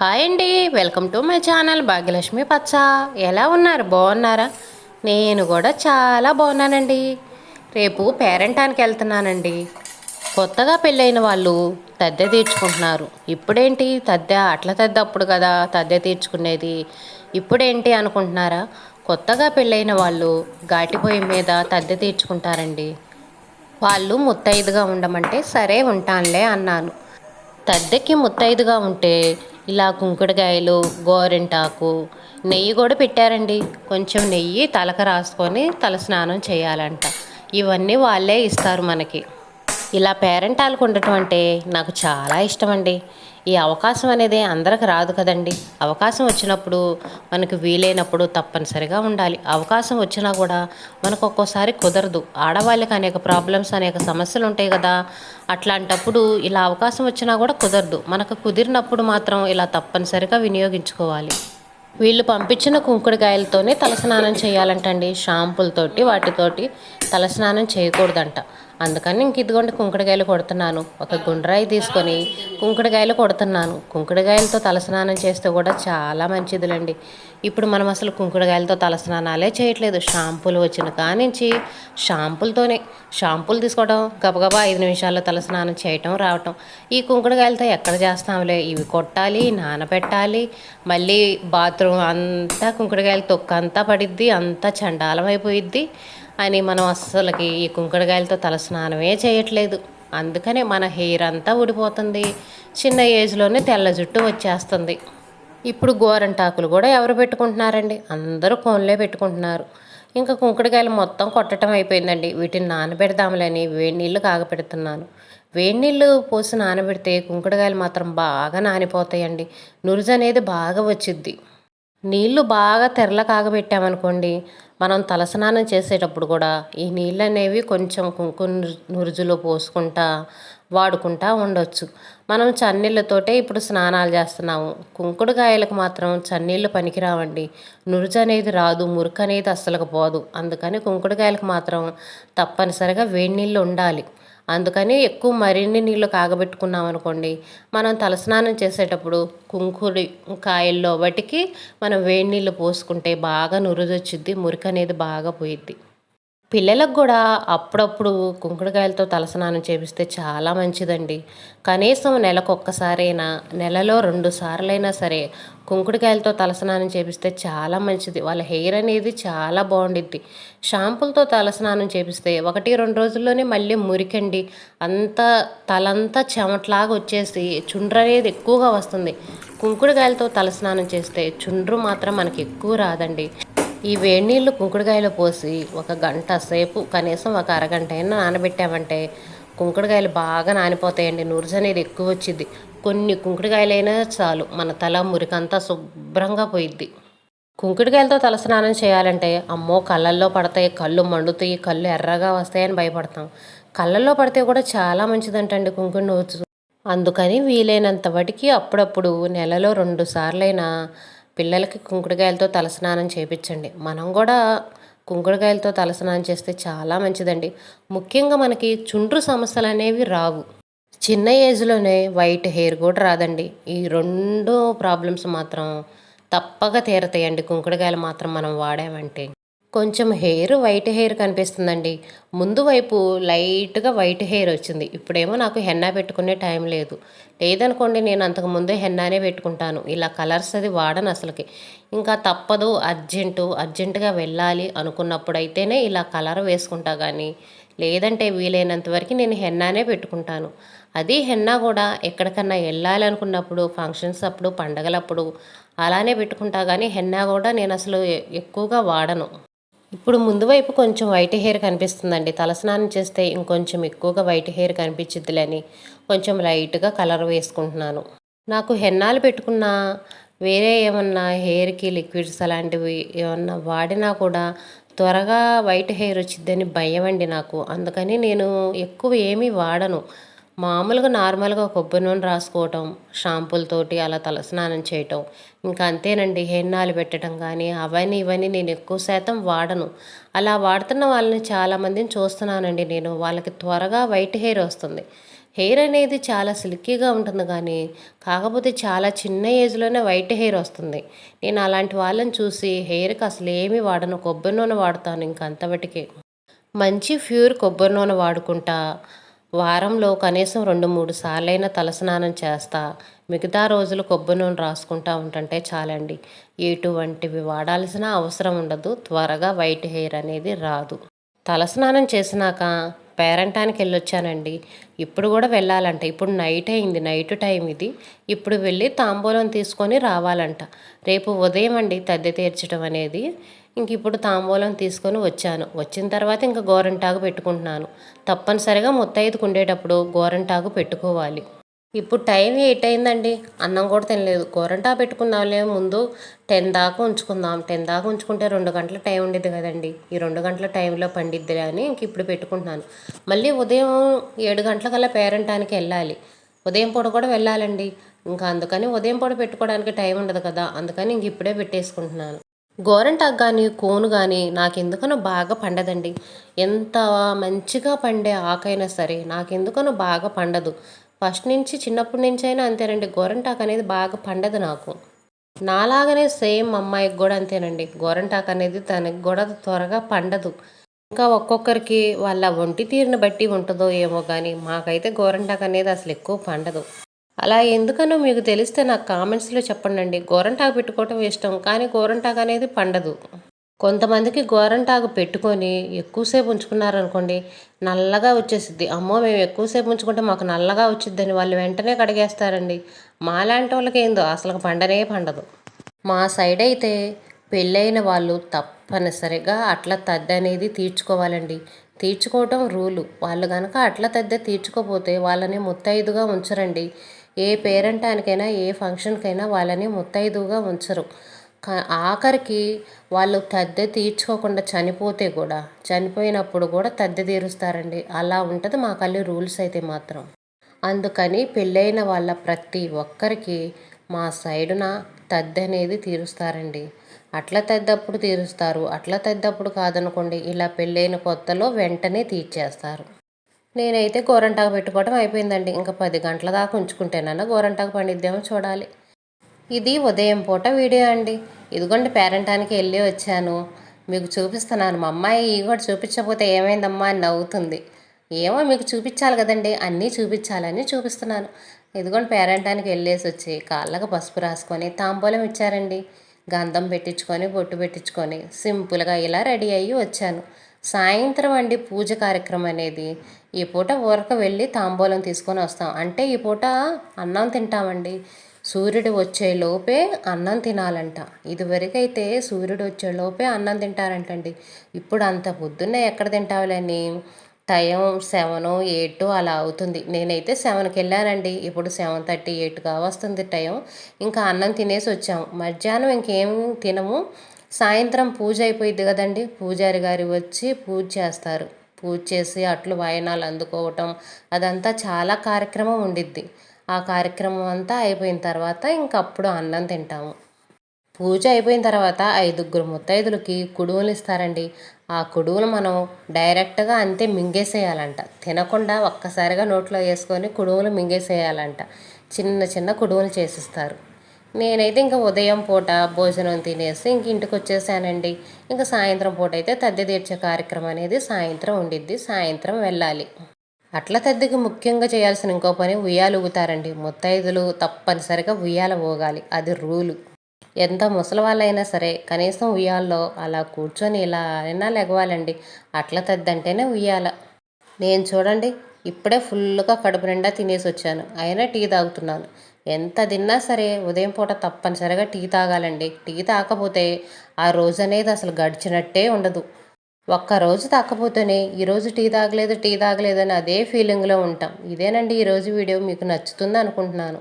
Hi అండి welcome to my channel Bhagyalakshmi పచ్చ. ఎలా ఉన్నారు? బాగున్నారా? నేను కూడా చాలా బాగున్నానండి. రేపు పేరెంటానికి వెళ్తున్నానండి. కొత్తగా పెళ్ళైన వాళ్ళు తద్దె తీర్చుకుంటున్నారు. ఇప్పుడేంటి? తద్దె అట్ల తద్దె అప్పుడు కదా తద్దె తీర్చుకునేది. ఇప్పుడేంటి అనుకుంటున్నారా? కొత్తగా పెళ్ళైన వాళ్ళు ఘాటిపోయి మీద తద్దె తీర్చుకుంటారండి. వాళ్ళు ముత్తైదుగా ఉండమంటే సరే ఉంటానులే అన్నాను. తద్దెకి ముత్తైదుగా ఉంటే ఇలా కుంకుడుకాయలు గోరింటాకు నెయ్యి కూడా పెట్టారండి. కొంచెం నెయ్యి తలకు రాసుకొని తల స్నానం చేయాలంట. ఇవన్నీ వాళ్ళే ఇస్తారు మనకి. ఇలా పేరెంటాలకు ఉండటం అంటే నాకు చాలా ఇష్టం అండి ఈ అవకాశం అనేది అందరికి రాదు కదండి. అవకాశం వచ్చినప్పుడు మనకు వీలైనప్పుడు తప్పనిసరిగా ఉండాలి. అవకాశం వచ్చినా కూడా మనకు ఒక్కోసారి కుదరదు. ఆడవాళ్ళకి అనేక ప్రాబ్లమ్స్ అనేక సమస్యలు ఉంటాయి కదా. అట్లాంటప్పుడు ఇలా అవకాశం వచ్చినా కూడా కుదరదు. మనకు కుదిరినప్పుడు మాత్రం ఇలా తప్పనిసరిగా వినియోగించుకోవాలి. వీళ్ళు పంపించిన కుంకుడుకాయలతోనే తలస్నానం చేయాలంటండి. షాంపులతోటి వాటితోటి తలస్నానం చేయకూడదంట. అందుకని ఇంక ఇదిగోండి కుంకుడుకాయలు కొడుతున్నాను. ఒక గుండ్రాయి తీసుకొని కుంకుడుకాయలు కొడుతున్నాను. కుంకుడుకాయలతో తలస్నానం చేస్తే కూడా చాలా మంచిదిలండి. ఇప్పుడు మనం అసలు కుంకుడుకాయలతో తలస్నానాలే చేయట్లేదు. షాంపూలు వచ్చిన కానించి షాంపూలతోనే షాంపూలు తీసుకోవడం గబగబా ఐదు నిమిషాల్లో తలస్నానం చేయటం రావటం. ఈ కుంకుడుకాయలతో ఎక్కడ చేస్తాంలే? ఇవి కొట్టాలి నానబెట్టాలి. మళ్ళీ బాత్రూమ్ అంతా కుంకుడుకాయల తొక్క అంతా పడిద్ది అంతా చండాలం అయిపోయిద్ది. అని మనం అస్సలకి ఈ కుంకుడుకాయలతో తలస్నానమే చేయట్లేదు. అందుకనే మన హెయిర్ అంతా ఊడిపోతుంది. చిన్న ఏజ్లోనే తెల్ల జుట్టు వచ్చేస్తుంది. ఇప్పుడు గోరంటాకులు కూడా ఎవరు పెట్టుకుంటున్నారండి? అందరూ కోన్లే పెట్టుకుంటున్నారు. ఇంకా కుంకుడుకాయలు మొత్తం కొట్టడం అయిపోయిందండి. వీటిని నానబెడదాములని వేడి నీళ్ళు కాగపెడుతున్నాను. వేడి నీళ్ళు పోసి నానబెడితే కుంకుడుకాయలు మాత్రం బాగా నానిపోతాయండి. నురుజు అనేది బాగా వచ్చిద్ది. నీళ్ళు బాగా తెరల కాగబెట్టామనుకోండి మనం తలస్నానం చేసేటప్పుడు కూడా ఈ నీళ్ళు అనేవి కొంచెం కుంకుమ నురుజులో పోసుకుంటా వాడుకుంటా ఉండొచ్చు. మనం చన్నీళ్ళతోటే ఇప్పుడు స్నానాలు చేస్తున్నాము. కుంకుడుకాయలకు మాత్రం చన్నీళ్ళు పనికిరావండి. నురుజు అనేది రాదు మురికి అనేది అస్సలకు పోదు. అందుకని కుంకుడుకాయలకు మాత్రం తప్పనిసరిగా వేడి నీళ్ళు ఉండాలి. అందుకని ఎక్కువ మరిన్ని నీళ్ళు కాగబెట్టుకున్నాం అనుకోండి మనం తలస్నానం చేసేటప్పుడు కుంకుడి కాయల్లో వాటికి మనం వేడి నీళ్ళు పోసుకుంటే బాగా నురుదొచ్చుద్ది మురికి అనేది బాగా పోయిద్ది. పిల్లలకు కూడా అప్పుడప్పుడు కుంకుడుకాయలతో తలస్నానం చేపిస్తే చాలా మంచిదండి. కనీసం నెలకు ఒక్కసారైనా నెలలో రెండు సార్లైనా సరే కుంకుడుకాయలతో తలస్నానం చేపిస్తే చాలా మంచిది. వాళ్ళ హెయిర్ అనేది చాలా బాగుండిద్ది. షాంపులతో తలస్నానం చేపిస్తే ఒకటి రెండు రోజుల్లోనే మళ్ళీ మురికండి. అంతా తలంతా చెమట్లాగా వచ్చేసి చుండ్రు అనేది ఎక్కువగా వస్తుంది. కుంకుడుకాయలతో తలస్నానం చేస్తే చుండ్రు మాత్రం మనకి ఎక్కువ రాదండి. ఈ వేడి నీళ్ళు కుంకుడుకాయలు పోసి ఒక గంట సేపు కనీసం ఒక అరగంట అయినా నానబెట్టామంటే కుంకుడుకాయలు బాగా నానిపోతాయండి. నురుజు అనేది ఎక్కువ వచ్చింది కొన్ని కుంకుడుకాయలైనా చాలు. మన తల మురికంతా శుభ్రంగా పోయిద్ది. కుంకుడుకాయలతో తలస్నానం చేయాలంటే అమ్మో కళ్ళల్లో పడతాయి. కళ్ళు మండుతాయి. కళ్ళు ఎర్రగా వస్తాయని భయపడతాం. కళ్ళల్లో పడితే కూడా చాలా మంచిదంటండి కుంకుడు నూర్చు అందుకని వీలైనంత వాటికి అప్పుడప్పుడు నెలలో రెండు సార్లైనా పిల్లలకి కుంకుడుకాయలతో తలస్నానం చేయించండి మనం కూడా కుంకుడుకాయలతో తలస్నానం చేస్తే చాలా మంచిదండి. ముఖ్యంగా మనకి చుండ్రు సమస్యలు అనేవి రావు. చిన్న ఏజ్లోనే వైట్ హెయిర్ కూడా రాదండి. ఈ రెండు ప్రాబ్లమ్స్ మాత్రం తప్పక తీరతాయండి. కుంకుడుకాయలు మాత్రం మనం వాడామంటే. కొంచెం హెయిర్ వైట్ హెయిర్ కనిపిస్తుందండి. ముందు వైపు లైట్గా వైట్ హెయిర్ వచ్చింది. ఇప్పుడేమో నాకు హెన్నా పెట్టుకునే టైం లేదు. లేదనుకోండి నేను అంతకు ముందే హెన్నానే పెట్టుకుంటాను. ఇలా కలర్స్ అది వాడను అసలుకి. ఇంకా తప్పదు అర్జెంటు అర్జెంటుగా వెళ్ళాలి అనుకున్నప్పుడు అయితేనే ఇలా కలర్ వేసుకుంటా కానీ లేదంటే వీలైనంత వరకు నేను హెన్నానే పెట్టుకుంటాను. అది హెన్నా కూడా ఎక్కడికన్నా వెళ్ళాలనుకున్నప్పుడు ఫంక్షన్స్ అప్పుడు పండగలప్పుడు అలానే పెట్టుకుంటా కానీ హెన్నా కూడా నేను అసలు ఎక్కువగా వాడను. ఇప్పుడు ముందు వైపు కొంచెం వైట్ హెయిర్ కనిపిస్తుందండి. తలస్నానం చేస్తే ఇంకొంచెం ఎక్కువగా వైట్ హెయిర్ కనిపించిద్దిలని కొంచెం లైట్గా కలర్ వేసుకుంటున్నాను. నాకు హెన్నాలు పెట్టుకున్న వేరే ఏమన్నా హెయిర్కి లిక్విడ్స్ అలాంటివి ఏమన్నా వాడినా కూడా త్వరగా వైట్ హెయిర్ వచ్చిద్దని భయం అండి నాకు. అందుకని నేను ఎక్కువ ఏమీ వాడను. మామూలుగా నార్మల్గా కొబ్బరి నూనె రాసుకోవటం షాంపూలతోటి అలా తలస్నానం చేయటం ఇంకా అంతేనండి హెన్నాలు పెట్టడం కానీ అవన్నీ ఇవన్నీ నేను ఎక్కువ శాతం వాడను. అలా వాడుతున్న వాళ్ళని చాలామందిని చూస్తున్నానండి నేను. వాళ్ళకి త్వరగా వైట్ హెయిర్ వస్తుంది. హెయిర్ అనేది చాలా సిల్కీగా ఉంటుంది కానీ కాకపోతే చాలా చిన్న ఏజ్లోనే వైట్ హెయిర్ వస్తుంది. నేను అలాంటి వాళ్ళని చూసి హెయిర్కి అసలు ఏమీ వాడను కొబ్బరి నూనె వాడతాను ఇంక అంతవటికే మంచి ప్యూర్ కొబ్బరి నూనె వాడుకుంటా వారంలో కనీసం రెండు మూడు సార్లైనా తలస్నానం చేస్తా మిగతా రోజులు కొబ్బరి నూనె రాసుకుంటా ఉంటుంటే చాలండి. ఎటువంటివి వాడాల్సిన అవసరం ఉండదు త్వరగా వైట్ హెయిర్ అనేది రాదు. తలస్నానం చేసినాక పేరంటానికి వెళ్ళొచ్చానండి. ఇప్పుడు కూడా వెళ్ళాలంట. ఇప్పుడు నైట్ అయింది నైట్ టైం ఇది. ఇప్పుడు వెళ్ళి తాంబూలం తీసుకొని రావాలంట. రేపు ఉదయం అండి తద్దె తీర్చడం అనేది. ఇంక ఇప్పుడు తాంబూలం తీసుకొని వచ్చాను. వచ్చిన తర్వాత ఇంకా గోరంటాకు పెట్టుకుంటున్నాను. తప్పనిసరిగా ముత్తైదుకు ఉండేటప్పుడు గోరంటాకు పెట్టుకోవాలి. ఇప్పుడు టైం ఎయిట్ అయిందండి. అన్నం కూడా తినలేదు. గోరంటా పెట్టుకుందాంలే. ముందు టెన్ దాకా ఉంచుకుందాం. టెన్ దాకా ఉంచుకుంటే రెండు గంటల టైం ఉండేది కదండి. ఈ రెండు గంటల టైంలో పండిద్దిలే అని ఇంక ఇప్పుడు పెట్టుకుంటున్నాను. మళ్ళీ ఉదయం ఏడు గంటలకల్లా పేరంటానికి వెళ్ళాలి. ఉదయం పూట కూడా వెళ్ళాలండి. ఇంకా అందుకని ఉదయం పూట పెట్టుకోవడానికి టైం ఉండదు కదా. అందుకని ఇంక ఇప్పుడే పెట్టేసుకుంటున్నాను. గోరంటాకు కానీ కోను కానీ నాకెందుకనో బాగా పండదండి. ఎంత మంచిగా పండే ఆకైనా సరే నాకెందుకనో బాగా పండదు. ఫస్ట్ నుంచి చిన్నప్పటి నుంచి అయినా అంతేనండి గోరంటాకు అనేది బాగా పండదు నాకు. నాలాగనే సేమ్ అమ్మాయికి కూడా అంతేనండి. గోరంటాకు అనేది తనకి కూడా త్వరగా పండదు. ఇంకా ఒక్కొక్కరికి వాళ్ళ ఒంటి తీరుని బట్టి ఉంటుందో ఏమో కానీ మాకైతే గోరంటాకు అనేది అసలు ఎక్కువ పండదు. అలా ఎందుకనో మీకు తెలిస్తే నాకు కామెంట్స్లో చెప్పండి గోరంటాకు పెట్టుకోవటం ఇష్టం కానీ గోరంటాకు అనేది పండదు. కొంతమందికి గోరంటాకు పెట్టుకొని ఎక్కువసేపు ఉంచుకున్నారనుకోండి నల్లగా వచ్చేసిద్ది. అమ్మో మేము ఎక్కువసేపు ఉంచుకుంటే మాకు నల్లగా వచ్చిద్దని వాళ్ళు వెంటనే కడిగేస్తారండి. మాలాంటి వాళ్ళకి ఏందో అసలు పండనే పండదు. మా సైడ్ అయితే పెళ్ళైన వాళ్ళు తప్పనిసరిగా అట్ల తద్ది అనేది తీర్చుకోవాలండి. తీర్చుకోవటం రూలు. వాళ్ళు కనుక అట్ల తద్దె తీర్చుకోపోతే వాళ్ళని ముత్తైదుగా ఉంచరండి. ఏ పేరెంటానికైనా ఏ ఫంక్షన్కైనా వాళ్ళని ముత్తైదుగా ఉంచరు. ఆఖరికి వాళ్ళు తద్దె తీర్చుకోకుండా చనిపోతే కూడా చనిపోయినప్పుడు కూడా తద్దె తీరుస్తారండి. అలా ఉంటుంది మా కళ్ళు రూల్స్ అయితే మాత్రం. అందుకని పెళ్ళైన వాళ్ళ ప్రతి ఒక్కరికి మా సైడున తద్దె అనేది తీరుస్తారండి. అట్ల తద్దప్పుడు తీరుస్తారు అట్లా తద్దప్పుడు కాదనుకోండి. ఇలా పెళ్ళైన కొత్తలో వెంటనే తీర్చేస్తారు. నేనైతే గోరంటాకు పెట్టుకోవడం అయిపోయిందండి. ఇంకా పది గంటల దాకా ఉంచుకుంటేనన్నా గోరంటాకు పండిద్దామో చూడాలి. ఇది ఉదయం పూట వీడియో అండి. ఇదిగోండి పేరెంటానికి వెళ్ళి వచ్చాను. మీకు చూపిస్తున్నాను. మా అమ్మాయి ఇవి కూడా చూపించకపోతే ఏమైందమ్మా అని నవ్వుతుంది. ఏమో మీకు చూపించాలి కదండి. అన్నీ చూపించాలని చూపిస్తున్నాను. ఇదిగోండి పేరెంటానికి వెళ్ళేసి వచ్చి కాళ్ళకు పసుపు రాసుకొని తాంబూలం ఇచ్చారండి. గంధం పెట్టించుకొని బొట్టు పెట్టించుకొని సింపుల్గా ఇలా రెడీ అయ్యి వచ్చాను. సాయంత్రం అండి పూజ కార్యక్రమం అనేది. ఈ పూట ఊరక వెళ్ళి తాంబూలం తీసుకొని వస్తాం. అంటే ఈ పూట అన్నం తింటామండి. సూర్యుడు వచ్చే లోపే అన్నం తినాలంట. ఇదివరకైతే సూర్యుడు వచ్చే లోపే అన్నం తింటారంటండి. ఇప్పుడు అంత పొద్దున్నే ఎక్కడ తింటావులేని టైం సెవెన్ ఎయిట్ అలా అవుతుంది. నేనైతే సెవెన్కి వెళ్ళానండి ఇప్పుడు సెవెన్ థర్టీ ఎయిట్గా వస్తుంది టైం. ఇంకా అన్నం తినేసి వచ్చాము మధ్యాహ్నం ఇంకేం తినము. సాయంత్రం పూజ అయిపోయింది కదండి. పూజారి గారు వచ్చి పూజ చేస్తారు. పూజ చేసి అట్లు వాయనాలు అందుకోవటం అదంతా చాలా కార్యక్రమం ఉండిద్ది. ఆ కార్యక్రమం అంతా అయిపోయిన తర్వాత ఇంకప్పుడు అన్నం తింటాము. పూజ అయిపోయిన తర్వాత ఐదుగురు ముత్తైదులకి కుడువులు ఇస్తారండి. ఆ కుడువులు మనం డైరెక్ట్గా అంతే మింగేసేయాలంట. తినకుండా ఒక్కసారిగా నోట్లో వేసుకొని కుడువులు మింగేసేయాలంట. చిన్న చిన్న కుడువులు చేసిస్తారు. నేనైతే ఇంకా ఉదయం పూట భోజనం తినేసి ఇంక ఇంటికి వచ్చేసానండి. ఇంకా సాయంత్రం పూట అయితే తద్దె తీర్చే కార్యక్రమం అనేది సాయంత్రం ఉండిద్ది. సాయంత్రం వెళ్ళాలి. అట్ల తద్దికి ముఖ్యంగా చేయాల్సిన ఇంకో పని ఉయ్యాలు ఊగుతారండి. ముత్తైదులు తప్పనిసరిగా ఉయ్యాల ఊగాలి. అది రూలు. ఎంత ముసలి వాళ్ళైనా సరే కనీసం ఉయ్యాల్లో అలా కూర్చొని ఇలా అయినా లెగవాలండి. అట్ల తద్దంటేనే ఉయ్యాల. నేను చూడండి ఇప్పుడే ఫుల్గా కడుపు నిండా తినేసి వచ్చాను అయినా టీ తాగుతున్నాను. ఎంత తిన్నా సరే ఉదయం పూట తప్పనిసరిగా టీ తాగాలండి. టీ తాకపోతే ఆ రోజు అనేది అసలు గడిచినట్టే ఉండదు. ఒక్కరోజు తాకపోతేనే ఈరోజు టీ తాగలేదు టీ తాగలేదు అని అదే ఫీలింగ్లో ఉంటాం. ఇదేనండి ఈరోజు వీడియో మీకు నచ్చుతుంది అనుకుంటున్నాను.